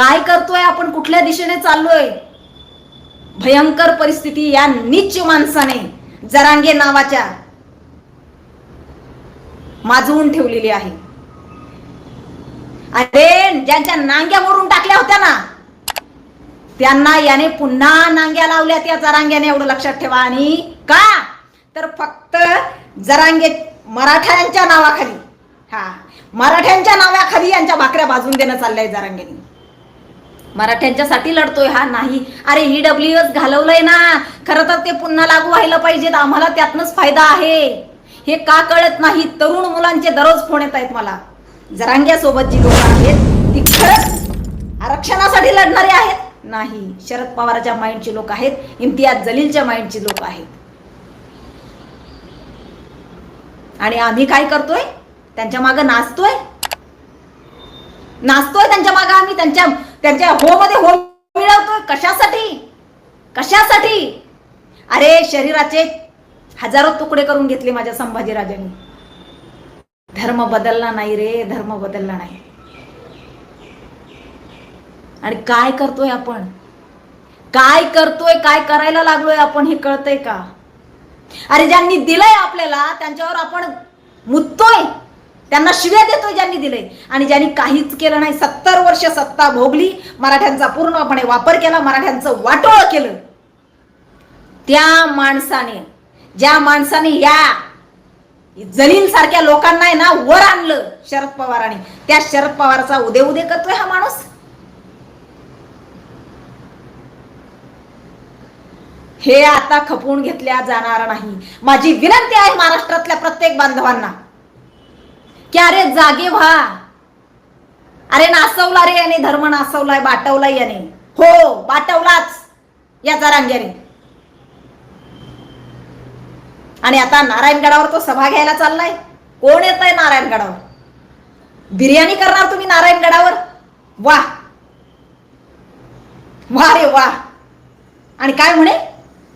काय करतोय? आपण कुठल्या दिशेने चाललोय? भयंकर परिस्थिती या नीच माणसाने जरांगे नावाच्या माजवून ठेवलेली आहे. अरे ज्यांच्या नांग्या मोडून टाकल्या होत्या ना त्यांना याने पुन्हा नांग्या लावल्या त्या जरांग्याने एवढं लक्षात ठेवा. आणि का? तर फक्त जरांगे मराठ्यांच्या नावाखाली. हा मराठ्यांच्या नावाखाली यांच्या भाकऱ्या भाजून देणं चाललंय जरांगेने. मराठ्यांच्यासाठी लढतोय हा नाही. अरे ही डब्ल्यू एस घालवलंय ना. खरं तर ते पुन्हा लागू व्हायला पाहिजेत. आम्हाला त्यातनंच फायदा आहे. हे का कळत नाही? तरुण मुलांचे दररोज फोन येत आहेत मला. जरांग्यासोबत जी लोक आहेत ती खरंच आरक्षणासाठी लढणारे आहेत. नाही शरद पवाराच्या माइंडचे लोक आहेत इम्तियाज जलीलच्या माइंडचे लोक आहेत. आणि आम्ही काय करतोय? त्यांच्या मागे नाचतोय. नाचतोय त्यांच्या मागे आम्ही. त्यांच्या त्यांच्या हो मध्ये हो मिळवतोय? कशासाठी? कशासाठी? अरे शरीराचे हजारो तुकडे करून घेतले माझ्या संभाजीराजांनी. धर्म बदलला नाही रे धर्म बदलला नाही. आणि काय करतोय आपण? काय करतोय काय करायला लागलोय आपण हे कळतंय का? अरे ज्यांनी दिलंय आपल्याला त्यांच्यावर आपण मुततोय. त्यांना शिव्या देतोय ज्यांनी दिलंय. आणि ज्यांनी काहीच केलं नाही सत्तर वर्ष सत्ता भोगली मराठ्यांचा पूर्णपणे वापर केला मराठ्यांचं वाटोळ केलं. त्या माणसाने ज्या माणसाने या जलील सारख्या लोकांना आहे ना वर आणलं शरद पवारांनी. त्या शरद पवारचा उदे उदे करतोय हा माणूस. हे आता खपवून घेतल्या जाणार नाही. माझी विनंती आहे महाराष्ट्रातल्या प्रत्येक बांधवांना की अरे जागे व्हा. अरे नासवला रे याने धर्म नासवलाय बाटवलाय याने. हो बाटवलाच. या रांग्याने. आणि आता नारायणगडावर तो सभा घ्यायला चाललाय. कोण येत आहे नारायणगडावर बिर्याणी करणार तुम्ही नारायणगडावर वा. वा रे वा. आणि काय म्हणे?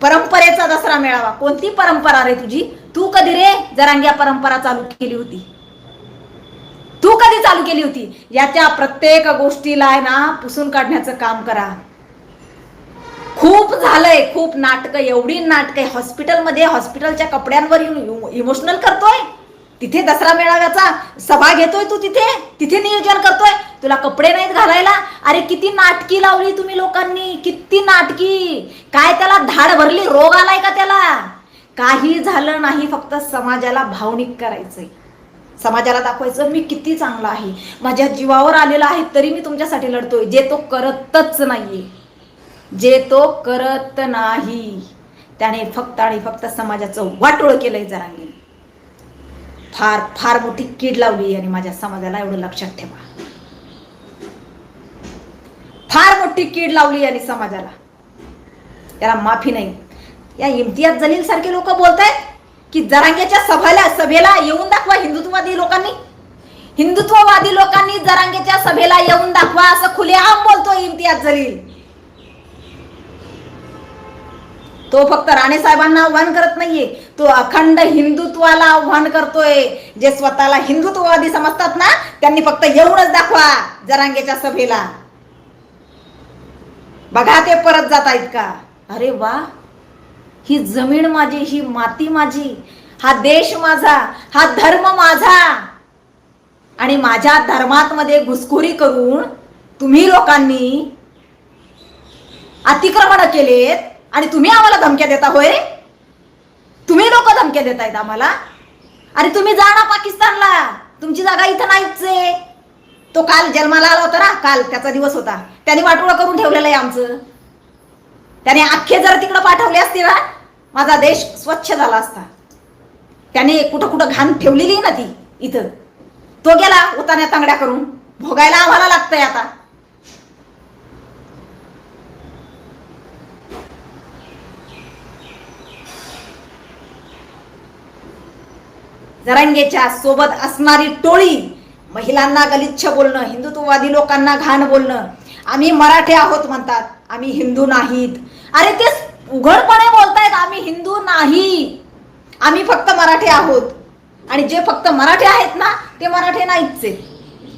परंपरेचा दसरा मेळावा. कोणती परंपरा रे तुझी? तू कधी रे जरांग्या परंपरा चालू केली होती? तू कधी चालू केली होती? याच्या प्रत्येक गोष्टीला आहे ना पुसून काढण्याचं काम करा. खूप झालंय खूप नाटकं एवढी नाटकं. हॉस्पिटलमध्ये हॉस्पिटलच्या कपड्यांवर येऊन इमोशनल करतोय? तिथे दसरा मेळाव्याचा सभा घेतोय तू तिथे? तिथे नियोजन करतोय? तुला कपडे नाहीत घालायला? अरे किती नाटकी लावली तुम्ही लोकांनी किती नाटकी. काय त्याला धाड भरली? रोग आलाय का त्याला? काही झालं नाही फक्त समाजाला भावनिक करायचंय. समाजाला दाखवायचं मी किती चांगला आहे. माझ्या जीवावर आलेला आहे तरी मी तुमच्यासाठी लढतोय. जे तो करतच नाहीये. जे तो करत नाही. त्याने फक्त आणि फक्त समाजाचं वाटोळ केलंय जरांगी. फार फार मोठी कीड लावली आणि माझ्या समाजाला एवढं लक्षात ठेवा. फार मोठी कीड लावली आणि समाजाला. त्याला माफी नाही. या इम्तियाज जलील सारखे लोक बोलतायत? की जरांगेच्या सभेला सभेला येऊन दाखवा हिंदुत्ववादी लोकांनी. हिंदुत्ववादी लोकांनी जरांगेच्या सभेला येऊन दाखवा असं खुलेआम बोलतो इम्तियाज जलील. तो फक्त राणे साहेबांना आव्हान करत नाहीये. तो अखंड हिंदुत्वाला आव्हान करतोय. जे स्वतःला हिंदुत्ववादी समजतात ना त्यांनी फक्त येऊनच दाखवा जरांगेच्या सभेला. बघा ते परत जात आहेत का? अरे वा. ही जमीन माझी ही माती माझी हा देश माझा हा धर्म माझा. आणि माझ्या धर्मात मध्ये घुसखोरी करून तुम्ही लोकांनी अतिक्रमण केलेत आणि तुम्ही आम्हाला धमक्या देता होय तुम्ही लोक धमक्या देतायत आम्हाला? अरे तुम्ही जा ना पाकिस्तानला. तुमची जागा इथं नाहीच आहे. तो काल जन्माला आला होता ना काल त्याचा दिवस होता. त्याने वाटोळा करून ठेवलेलं आहे आमचं. त्याने अख्खे जर तिकडं पाठवले असते ना माझा देश स्वच्छ झाला असता. त्याने कुठं कुठं घाण ठेवलेली ना ती इथं. तो गेला उतान्या तांगड्या करून. भोगायला आम्हाला लागतंय आता. जरांगेच्या सोबत असणारी टोळी महिलांना गलिच्छ बोलणं हिंदुत्ववादी लोकांना घाण बोलणं आम्ही मराठे आहोत म्हणतात. आम्ही हिंदू नाहीत. अरे ते उघडपणे बोलतायत आम्ही हिंदू नाही. आम्ही फक्त मराठे आहोत. आणि जे फक्त मराठे आहेत ना ते मराठे नाहीच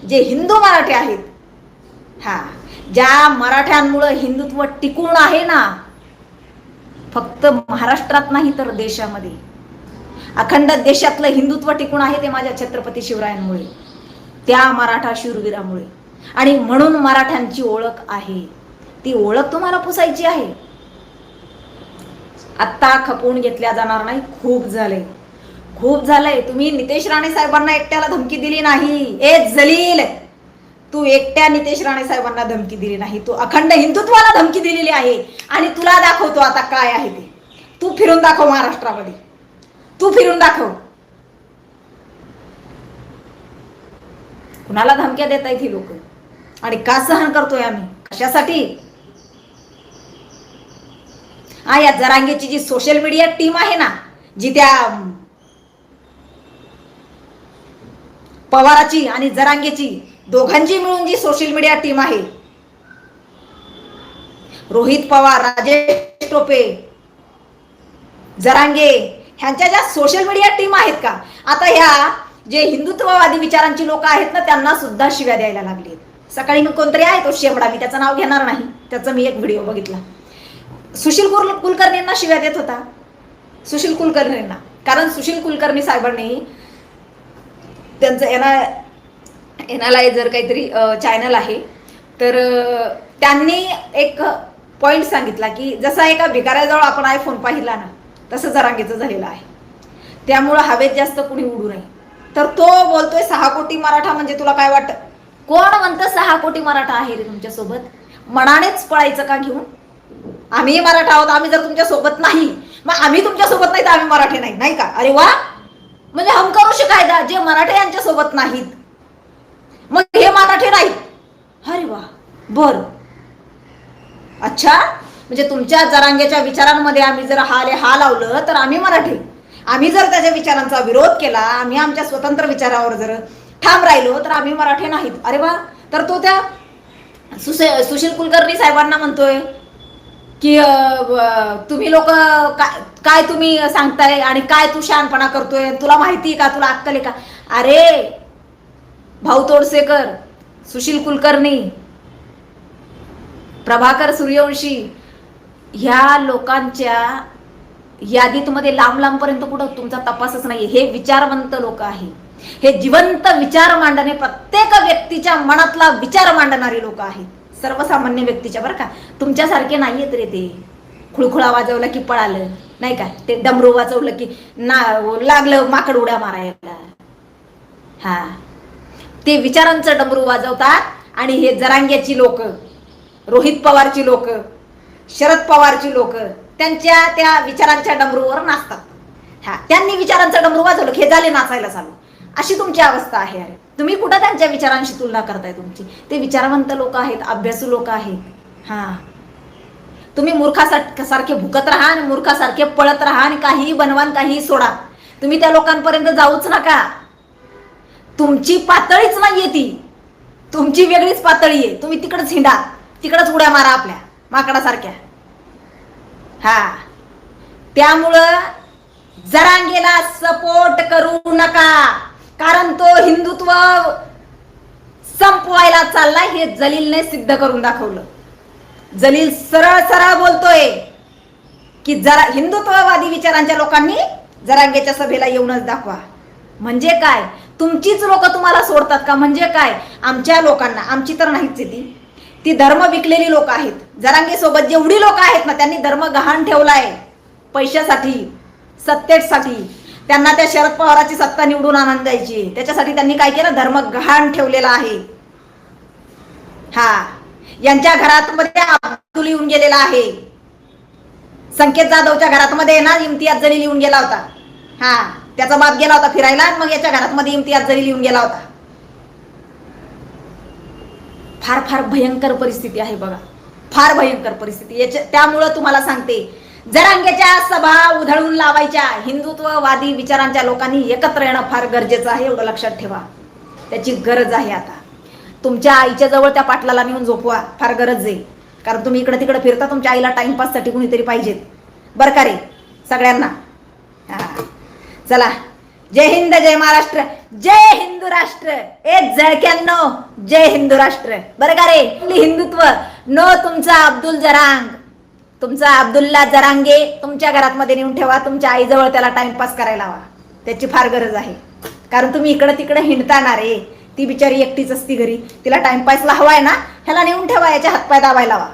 जे हिंदू मराठे आहेत. हा. ज्या मराठ्यांमुळं हिंदुत्व टिकून आहे ना फक्त महाराष्ट्रात नाही तर देशामध्ये. अखंड देशातलं हिंदुत्व टिकून आहे ते माझ्या छत्रपती शिवरायांमुळे. त्या मराठा शूरवीरामुळे. आणि म्हणून मराठ्यांची ओळख आहे. ती ओळख तुम्हाला पुसायची आहे. आत्ता खपवून घेतल्या जाणार नाही खूप झाले खूप झालंय. तुम्ही नितेश राणे साहेबांना एकट्याला धमकी दिली नाही. ए जलील! तू एकट्या नितेश राणे साहेबांना धमकी दिली नाही. तू अखंड हिंदुत्वाला धमकी दिलेली आहे. आणि तुला दाखवतो आता काय आहे ते. तू फिरून दाखव महाराष्ट्रामध्ये. तू फिरून दाखव. कुणाला धमक्या देत आहेत ही लोक? आणि का सहन करतोय आम्ही? कशासाठी? हा या जरांगेची जी सोशल मीडिया टीम आहे ना जी त्या पवाराची आणि जरांगेची दोघांची मिळून जी सोशल मीडिया टीम आहे. रोहित पवार राजेश टोपे जरांगे ह्यांच्या ज्या सोशल मीडिया टीम आहेत का आता ह्या जे हिंदुत्ववादी विचारांची लोक आहेत ना त्यांना सुद्धा शिव्या द्यायला लागली सकाळी मी कोणतरी आहे तो शेमडा मी त्याचं नाव घेणार नाही. त्याचा मी एक व्हिडिओ बघितला. सुशील कुल कुलकर्णींना शिव्या देत होता. सुशील कुलकर्णींना. कारण सुशील कुलकर्णी साहेबांनी त्यांचं एना एनालायझर काहीतरी चॅनल आहे तर त्यांनी एक पॉईंट सांगितला की जसा एका भिकाऱ्याजवळ आपण आयफोन पाहिला ना तसं जरांगीचं झालेलं आहे. त्यामुळं हवेत जास्त कुणी उडू नये. तर तो बोलतोय सहा कोटी मराठा म्हणजे तुला काय वाटतं? कोण म्हणतं सहा कोटी मराठा आहे रे तुमच्यासोबत? मनानेच पळायचं का घेऊन? आम्ही मराठा आहोत आम्ही जर तुमच्यासोबत नाही मग आम्ही तुमच्यासोबत नाही तर आम्ही मराठी नाही नाही का? अरे वा! म्हणजे हमकरुष कायदा जे मराठे यांच्या सोबत नाहीत. मग हे मराठे नाहीत. अरे वा! बर. अच्छा म्हणजे तुमच्या जरांगेच्या विचारांमध्ये आम्ही जर हाल हा लावलं तर आम्ही मराठे. आम्ही जर त्याच्या विचारांचा विरोध केला आम्ही आमच्या स्वतंत्र विचारावर जर ठाम राहिलो तर आम्ही मराठी नाहीत. अरे वा! तर तो त्या सुशील कुलकर्णी साहेबांना म्हणतोय की तुम्ही लोक काय काय तुम्ही सांगताय आणि काय तू शहाणपणा करतोय? तुला माहिती आहे का? तुला अक्कल आहे का? अरे भाऊ तोडसेकर सुशील कुलकर्णी प्रभाकर सूर्यवंशी ह्या लोकांच्या यादीत मध्ये लांब लांबपर्यंत कुठं तुमचा तपासच नाही हे विचारवंत लोक आहे. हे जिवंत विचार मांडणे प्रत्येक व्यक्तीच्या मनातला विचार मांडणारी लोक आहेत. सर्वसामान्य व्यक्तीच्या बरं का? तुमच्यासारखे नाहीयेत रे ते. खुळखुळा वाजवला की पळालं नाही का? ते डमरू वाजवलं की ना लागलं माकड उड्या मारायला. हा. ते विचारांचं डमरू वाजवतात आणि हे जरांग्याची लोक रोहित पवारची लोक शरद पवारची लोक त्यांच्या त्या विचारांच्या डमरूवर नाचतात. हा त्यांनी विचारांचं डमरू वाजवलं हे झाले नाचायला चालू. अशी तुमची अवस्था आहे. अरे तुम्ही कुठं त्यांच्या विचारांशी तुलना करताय तुमची? ते विचारवंत लोक आहेत अभ्यासू लोक आहेत. हा. तुम्ही मूर्खासारखे भुकत राहा आणि मूर्खासारखे पळत राहा आणि काहीही बनवान काहीही सोडा. तुम्ही त्या लोकांपर्यंत जाऊच नका. तुमची पातळीच नाहीये ती. तुमची वेगळीच पातळी आहे. तुम्ही तिकडंच हिंडा. तिकडंच उड्या मारा आपल्या. माकडासारख्या. हा. त्यामुळं जरांगेला सपोर्ट करू नका. कारण तो हिंदुत्व संपवायला चाललाय हे जलीलने सिद्ध करून दाखवलं. जलील सरळ सरळ बोलतोय की जरा हिंदुत्ववादी विचारांच्या लोकांनी जरांगेच्या सभेला येऊनच दाखवा. म्हणजे काय? तुमचीच लोक तुम्हाला सोडतात का? म्हणजे काय? आमच्या लोकांना आमची तर नाहीच आहे ती. ती धर्म विकलेली लोक आहेत. जरांगे सोबत जेवढी लोक आहेत ना त्यांनी धर्म गहाण ठेवलाय. पैशासाठी सत्तेसाठी. त्यांना त्या शरद पवाराची सत्ता निवडून आनंद द्यायची. त्याच्यासाठी त्यांनी काय केलं? धर्म गहाण ठेवलेला आहे. हा. यांच्या घरात मध्ये अब्दुल येऊन गेलेला आहे. संकेत जाधवच्या घरात मध्ये ना इम्तियाज जलील येऊन गेला होता. हा. त्याचा बाप गेला होता फिरायला मग याच्या घरात मध्ये इम्तियाज जलील येऊन गेला होता. फार फार भयंकर परिस्थिती आहे बघा. फार भयंकर परिस्थिती. याच्या त्यामुळं तुम्हाला सांगते जरांग्याच्या सभा उधळून लावायच्या. हिंदुत्ववादी विचारांच्या लोकांनी एकत्र येणं फार गरजेचं आहे एवढं लक्षात ठेवा. त्याची गरज आहे आता. तुमच्या आईच्या जवळ त्या पाटलाला नेऊन झोपवा फार गरज आहे. कारण तुम्ही इकडे तिकडे फिरता तुमच्या आईला टाइमपाससाठी कुणीतरी पाहिजेत. बरं का रे? सगळ्यांना? हा. चला. जय हिंद जय महाराष्ट्र. जय हिंदू राष्ट्र. ए जळक्यांनो. जय हिंदू राष्ट्र. बरं का रे? हिंदुत्व. नो तुमचा अब्दुल जरांग. तुमचा अब्दुल्ला जरांगे तुमच्या घरात मध्ये नेऊन ठेवा तुमच्या आईजवळ त्याला टाइमपास करायला हवा त्याची फार गरज आहे. कारण तुम्ही इकडं तिकडं हिंडताना रे ती बिचारी एकटीच असती घरी तिला टाइमपासला हवाय ना ह्याला नेऊन ठेवा याच्या हातपाय दाबायला हवा